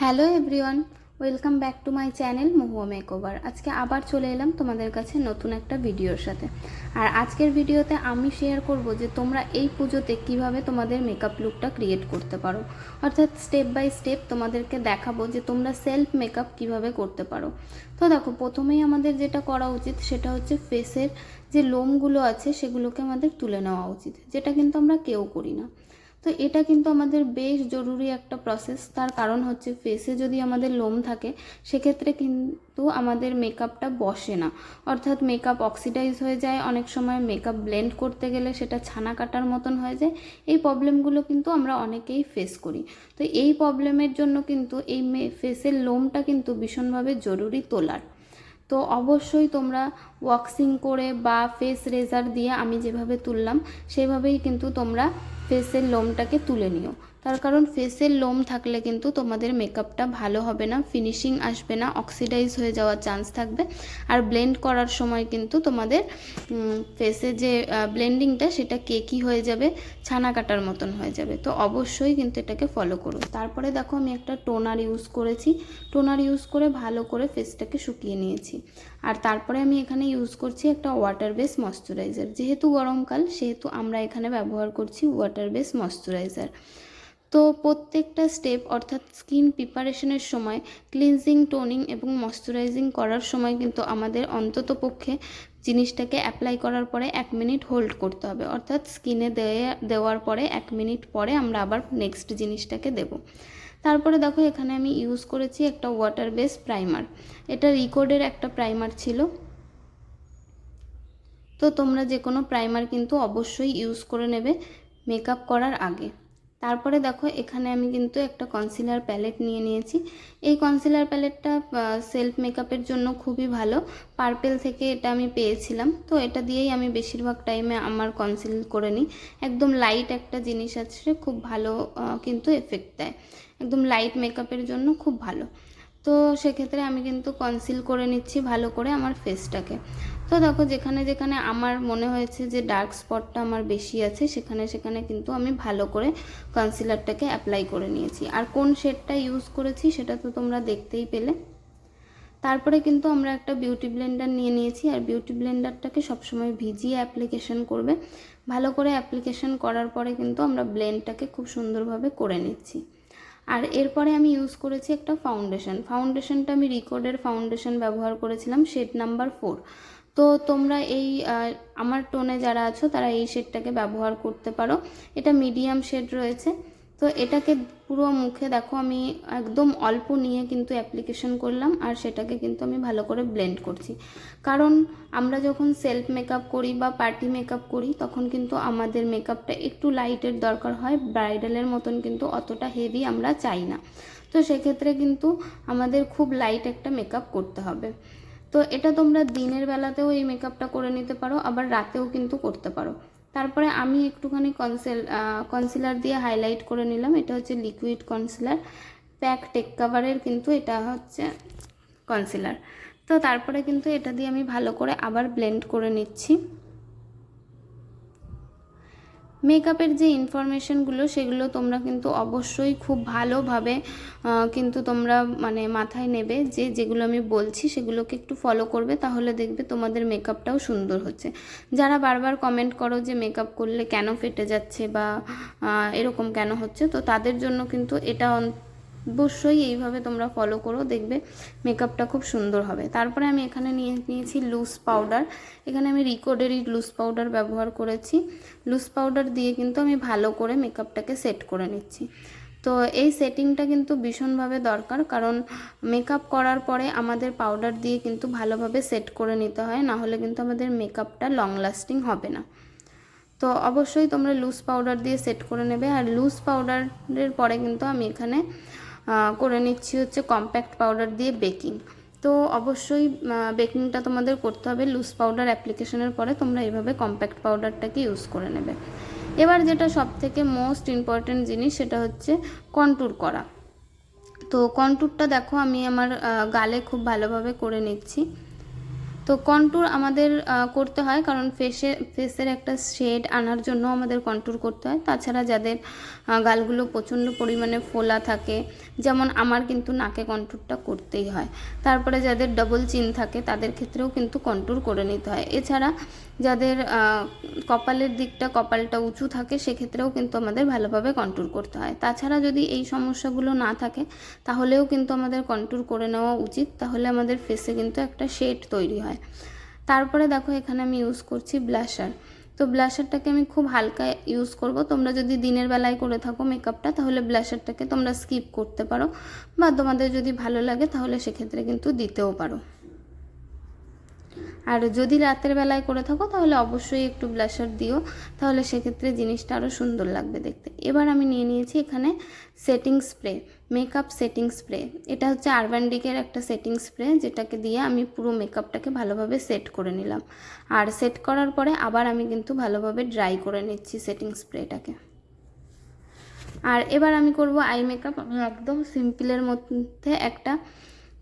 Hello everyone, welcome back to my channel Mahua makeover. আজকে আবার চলে এলাম তোমাদের কাছে নতুন একটা ভিডিওর সাথে। আর আজকের ভিডিওতে আমি শেয়ার করব যে তোমরা এই পুজোতে কীভাবে তোমাদের মেকআপ লুকটা ক্রিয়েট করতে পারো। অর্থাৎ স্টেপ বাই স্টেপ তোমাদেরকে দেখাবো যে তোমরা সেলফ মেকআপ কীভাবে করতে পারো। তো দেখো, প্রথমেই আমাদের যেটা করা উচিত সেটা হচ্ছে ফেসের যে লোমগুলো আছে সেগুলোকে আমাদের তুলে নেওয়া উচিত, যেটা কিন্তু আমরা কেউ করি না। তো এটা কিন্তু আমাদের বেশ জরুরি একটা প্রসেস তার কারণ হচ্ছে ফেসে যদি আমাদের লোম থাকে, সেক্ষেত্রে কিন্তু আমাদের মেকআপটা বসে না। অর্থাৎ মেকআপ অক্সিডাইজ হয়ে যায়, অনেক সময় মেকআপ ব্লেন্ড করতে গেলে সেটা ছানা কাটার মতন হয়ে যায়। এই প্রবলেমগুলো কিন্তু আমরা অনেকেই ফেস করি। তো এই প্রবলেমের জন্য কিন্তু এই ফেসের লোমটা কিন্তু ভীষণভাবে জরুরি তোলার। তো অবশ্যই তোমরা ওয়াক্সিং করে বা ফেস রেজার দিয়ে আমি যেভাবে তুললাম, সেভাবেই কিন্তু তোমরা ফেসের লোমটাকে তুলে নিও। তার কারণ ফেসের লোম থাকলে কিন্তু তোমাদের মেকআপটা ভালো হবে না ফিনিশিং আসবে না অক্সিডাইজ হয়ে যাওয়ার চান্স থাকবে। আর ব্লেন্ড করার সময় কিন্তু তোমাদের ফেসে যে ব্লেন্ডিংটা সেটা কেকি হয়ে যাবে, ছানা কাটার মতন হয়ে যাবে। তো অবশ্যই কিন্তু এটাকে ফলো করো। তারপরে দেখো আমি একটা টোনার ইউজ করেছি। টোনার ইউজ করে ভালো করে ফেসটাকে শুকিয়ে নিয়েছি। আর তারপরে আমি এখানে ইউজ করছি একটা ওয়াটার বেস ময়শ্চারাইজার যেহেতু গরমকাল, সেহেতু আমরা এখানে ব্যবহার করছি ওয়াটার বেস ময়শ্চারাইজার তো প্রত্যেকটা স্টেপ অর্থাৎ স্কিন প্রিপারেশনের সময় ক্লিনজিং টোনিং এবং ময়শ্চারাইজিং করার সময় কিন্তু আমাদের অন্তত পক্ষে জিনিসটাকে অ্যাপ্লাই করার পরে এক মিনিট হোল্ড করতে হবে। অর্থাৎ স্কিনে দেওয়ার পরে এক মিনিট পরে আমরা আবার নেক্সট জিনিসটাকে দেব। তারপরে দেখো এখানে আমি ইউজ করেছি একটা ওয়াটার বেস প্রাইমার এটা রিকোডের একটা প্রাইমার ছিল। তো তোমরা যে কোনো প্রাইমার কিন্তু অবশ্যই ইউজ করে নেবে মেকআপ করার আগে। তারপরে দেখো, এখানে আমি কিন্তু একটা কনসিলার প্যালেট নিয়ে নিয়েছি। এই কনসিলার প্যালেটটা সেলফ মেকআপের জন্য খুবই ভালো। পার্পেল থেকে এটা আমি পেয়েছিলাম। তো এটা দিয়েই আমি বেশিরভাগ টাইমে আমার কনসিল করে নিই। একদম লাইট একটা জিনিস আছে, খুব ভালো কিন্তু এফেক্ট দেয়। একদম লাইট মেকআপের জন্য খুব ভালো। তো সেক্ষেত্রে আমি কিন্তু কনসিল করে নিচ্ছি ভালো করে আমার ফেসটাকে তো দেখো, যেখানে যেখানে আমার মনে হয়েছে যে ডার্ক স্পটটা আমার বেশি আছে, সেখানে সেখানে কিন্তু আমি ভালো করে কনসিলারটাকে অ্যাপ্লাই করে নিয়েছি। আর কোন শেডটা ইউজ করেছি সেটা তো তোমরা দেখতেই পেলে। তারপরে কিন্তু আমরা একটা বিউটি ব্লেন্ডার নিয়ে নিয়েছি, আর বিউটি ব্লেন্ডারটাকে সবসময় ভিজিয়ে অ্যাপ্লিকেশন করবে। ভালো করে অ্যাপ্লিকেশন করার পরে কিন্তু আমরা ব্লেন্ডটাকে খুব সুন্দরভাবে করে নিচ্ছি। আর এরপরে আমি ইউজ করেছি একটা ফাউন্ডেশন ফাউন্ডেশনটা আমি রিকোডের ফাউন্ডেশন ব্যবহার করেছিলাম শেড নাম্বার ফোর তো তোমরা এই আমার টোনে যারা আছো, তারা এই শেডটাকে ব্যবহার করতে পারো। এটা মিডিয়াম শেড রয়েছে। তো এটাকে পুরো মুখে দেখো, আমি একদম অল্প নিয়ে কিন্তু অ্যাপ্লিকেশন করলাম, আর সেটাকে কিন্তু আমি ভালো করে ব্লেন্ড করছি। কারণ আমরা যখন সেলফ মেকআপ করি বা পার্টি মেকআপ করি, তখন কিন্তু আমাদের মেকআপটা একটু লাইটের দরকার হয়, ব্রাইডালের মতন কিন্তু অতটা হেভি আমরা চাই না। তো সেক্ষেত্রে কিন্তু আমাদের খুব লাইট একটা মেকআপ করতে হবে। তো এটা তোমরা দিনের বেলাতেও এই মেকআপটা করে নিতে পারো, আবার রাতেও কিন্তু করতে পারো। তারপরে আমি একটুখানি কনসেল কনসিলার দিয়ে হাইলাইট করে নিলাম, এটা হচ্ছে লিকুইড কনসিলার প্যাক টেক কাভারের কিন্তু এটা হচ্ছে কনসিলার তো তারপরে কিন্তু এটা দিয়ে আমি ভালো করে আবার ব্লেন্ড করে নিচ্ছি। মেকআপের যে ইনফরমেশনগুলো, সেগুলো তোমরা কিন্তু অবশ্যই খুব ভালোভাবে কিন্তু তোমরা মানে মাথায় নেবে যে যেগুলো আমি বলছি, সেগুলোকে একটু ফলো করবে, তাহলে দেখবে তোমাদের মেকআপটাও সুন্দর হচ্ছে। যারা বারবার কমেন্ট করো যে মেকআপ করলে কেন ফেটে যাচ্ছে বা এরকম কেন হচ্ছে, তো তাদের জন্য কিন্তু এটা অবশ্যই এইভাবে তোমরা ফলো করো, দেখবে মেকআপটা খুব সুন্দর হবে। তারপরে আমি এখানে নিয়ে নিয়েছি লুজ পাউডার এখানে আমি রিকোডেরই লুজ পাউডার ব্যবহার করেছি। লুজ পাউডার দিয়ে কিন্তু আমি ভালো করে মেকআপটাকে সেট করে নিচ্ছি। তো এই সেটিংটা কিন্তু ভীষণভাবে দরকার, কারণ মেকআপ করার পরে আমাদের পাউডার দিয়ে কিন্তু ভালোভাবে সেট করে নিতে হয় না হলে কিন্তু আমাদের মেকআপটা লং লাস্টিং হবে না। তো অবশ্যই তোমরা লুজ পাউডার দিয়ে সেট করে নেবে, আর লুজ পাউডারের পরে কিন্তু আমি এখানে করে নিচ্ছি হচ্ছে কম্প্যাক্ট পাউডার দিয়ে বেকিং তো অবশ্যই বেকিংটা তোমাদের করতে হবে। লুজ পাউডার অ্যাপ্লিকেশনের পরে তোমরা এইভাবে কম্প্যাক্ট পাউডারটাকে ইউজ করে নেবে। এবার যেটা সব থেকে মোস্ট ইম্পর্ট্যান্ট জিনিস সেটা হচ্ছে কন্ট্যুর করা। তো কন্ট্যুরটা দেখো, আমি আমার গালে খুব ভালোভাবে করে নিচ্ছি। তো কন্ট্যুর আমাদের করতে হয়। কারণ ফেসে ফেসের একটা শেড আনার জন্য আমাদের কন্ট্যুর করতে হয়। তাছাড়া যাদের গালগুলো প্রচণ্ড পরিমাণে ফোলা থাকে, যেমন আমার কিন্তু নাকে কন্ট্যুরটা করতেই হয়। তারপরে যাদের ডবল চিন থাকে, তাদের ক্ষেত্রেও কিন্তু কন্ট্যুর করে নিতে হয়। এছাড়া যাদের কপালের দিকটা কপালটা উঁচু থাকে, সেক্ষেত্রেও কিন্তু আমাদের ভালোভাবে কন্ট্যুর করতে হয়। তাছাড়া যদি এই সমস্যাগুলো না থাকে, তাহলেও কিন্তু আমাদের কন্ট্যুর করে নেওয়া উচিত। তাহলে আমাদের ফেসে কিন্তু একটা শেড তৈরি হয়। তারপরে দেখো এখানে আমি ইউজ করছি ব্লাশার তো ব্লাশারটাকে আমি খুব হালকা ইউজ করব। তোমরা যদি দিনের বেলায় করে থাকো মেকআপটা তাহলে ব্লাশারটাকে তোমরা স্কিপ করতে পারো। বা তোমাদের যদি ভালো লাগে, তাহলে সেক্ষেত্রে কিন্তু দিতেও পারো। আর যদি রাতের বেলায় করে থাকো, তাহলে অবশ্যই একটু ব্লাশার দিও। তাহলে সেক্ষেত্রে জিনিসটা আরও সুন্দর লাগবে দেখতে। এবার আমি নিয়ে নিয়েছি এখানে setting spray makeup setting spray এটা হচ্ছে আরবান্ডিকের একটা সেটিং স্প্রে যেটাকে দিয়ে আমি পুরো মেকআপটাকে ভালোভাবে সেট করে নিলাম। আর সেট করার পরে আবার আমি কিন্তু ভালোভাবে ড্রাই করে নিচ্ছি সেটিং স্প্রেটাকে আর এবার আমি করব আই মেকআপ আমি একদম সিম্পলের মধ্যে একটা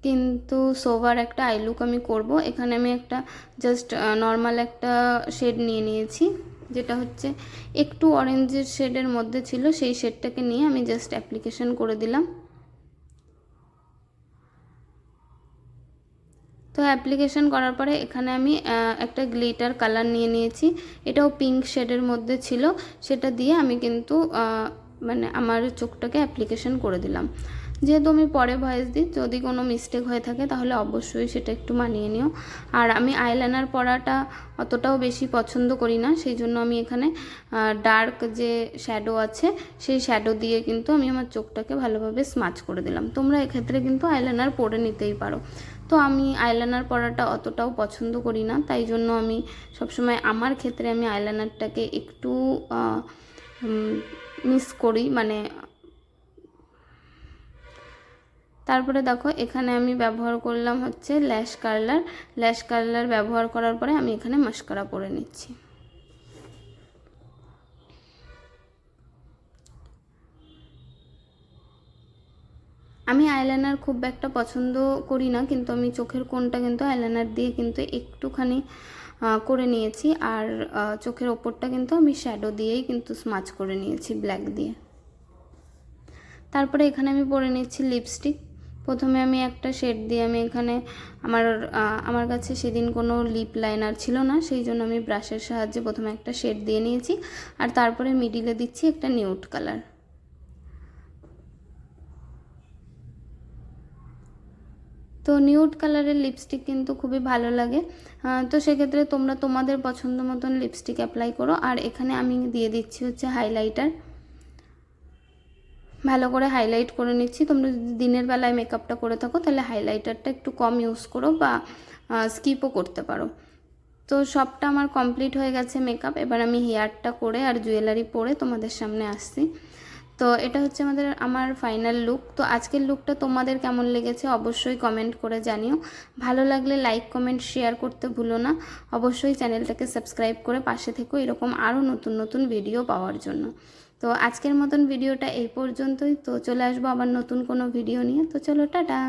কিন্তু সোভার একটা আই লুক আমি করব। এখানে আমি একটা জাস্ট নর্মাল একটা শেড নিয়ে নিয়েছি। যেটা হচ্ছে একটু অরেঞ্জের শেডের মধ্যে ছিল, সেই শেডটাকে নিয়ে আমি জাস্ট অ্যাপ্লিকেশন করে দিলাম। তো অ্যাপ্লিকেশন করার পরে এখানে আমি একটা গ্লিটার কালার নিয়ে নিয়েছি। এটাও পিঙ্ক শেডের মধ্যে ছিল। সেটা দিয়ে আমি কিন্তু মানে আমার চোখটাকে অ্যাপ্লিকেশন করে দিলাম। যেহেতু আমি পরে ভয়েস দিই, যদি কোনো মিস্টেক হয়ে থাকে তাহলে অবশ্যই সেটা একটু মানিয়ে নিও। আর আমি আইলাইনার পরাটা অতটাও বেশি পছন্দ করি না, সেই জন্য আমি এখানে ডার্ক যে শ্যাডো আছে, সেই শ্যাডো দিয়ে কিন্তু আমি আমার চোখটাকে ভালোভাবে স্মাচ করে দিলাম। তোমরা এক্ষেত্রে কিন্তু আইলাইনার পরে নিতেই পারো। তো আমি আইলাইনার পরাটা অতটাও পছন্দ করি না, তাই জন্য আমি সবসময় আমার ক্ষেত্রে আমি আইলাইনারটাকে একটু মিস করি মানে তারপরে দেখো, এখানে আমি ব্যবহার করলাম হচ্ছে ল্যাশ কার্লার। ল্যাশ কার্লার ব্যবহার করার পরে আমি এখানে মাস্কারা পরে নিচ্ছি। আমি আইলাইনার খুব একটা পছন্দ করি না, কিন্তু আমি চোখের কোণটা কিন্তু আইলাইনার দিয়ে কিন্তু একটুখানি করে নিয়েছি। আর চোখের ওপরটা কিন্তু আমি শ্যাডো দিয়েই কিন্তু স্মাচ করে নিয়েছি, ব্ল্যাক দিয়ে। তারপরে এখানে আমি পরে নিচ্ছি লিপস্টিক। প্রথমে আমি একটা শেড দিয়ে আমি এখানে আমার আমার কাছে সেদিন কোনো লিপ লাইনার ছিল না, সেই জন্য আমি ব্রাশের সাহায্যে প্রথমে একটা শেড দিয়ে নিয়েছি আর তারপরে মিডিলে দিচ্ছি একটা নিউট কালার। তো নিউড কালারের লিপস্টিক কিন্তু খুবই ভালো লাগে। তো সেক্ষেত্রে তোমরা তোমাদের পছন্দ মতন লিপস্টিক অ্যাপ্লাই করো। আর এখানে আমি দিয়ে দিচ্ছি হচ্ছে হাইলাইটার। ভালো করে হাইলাইট করে নিচ্ছি। তোমরা যদি দিনের বেলায় মেকআপটা করে থাকো, তাহলে হাইলাইটারটা একটু কম ইউজ করো বা স্কিপও করতে পারো। তো সবটা আমার কমপ্লিট হয়ে গেছে মেকআপ এবার আমি হেয়ারটা করে আর জুয়েলারি পরে তোমাদের সামনে আসছি। তো এটা হচ্ছে আমাদের, আমার ফাইনাল লুক তো আজকের লুকটা তোমাদের কেমন লেগেছে অবশ্যই কমেন্ট করে জানিও। ভালো লাগলে লাইক কমেন্ট শেয়ার করতে ভুলো না। অবশ্যই চ্যানেলটাকে সাবস্ক্রাইব করে পাশে থেকো। এরকম আরও নতুন নতুন ভিডিও পাওয়ার জন্য। তো আজকের মতন ভিডিওটা এই পর্যন্তই। তো চলে আসব আবার নতুন কোনো ভিডিও নিয়ে। তো চলো, টাটা।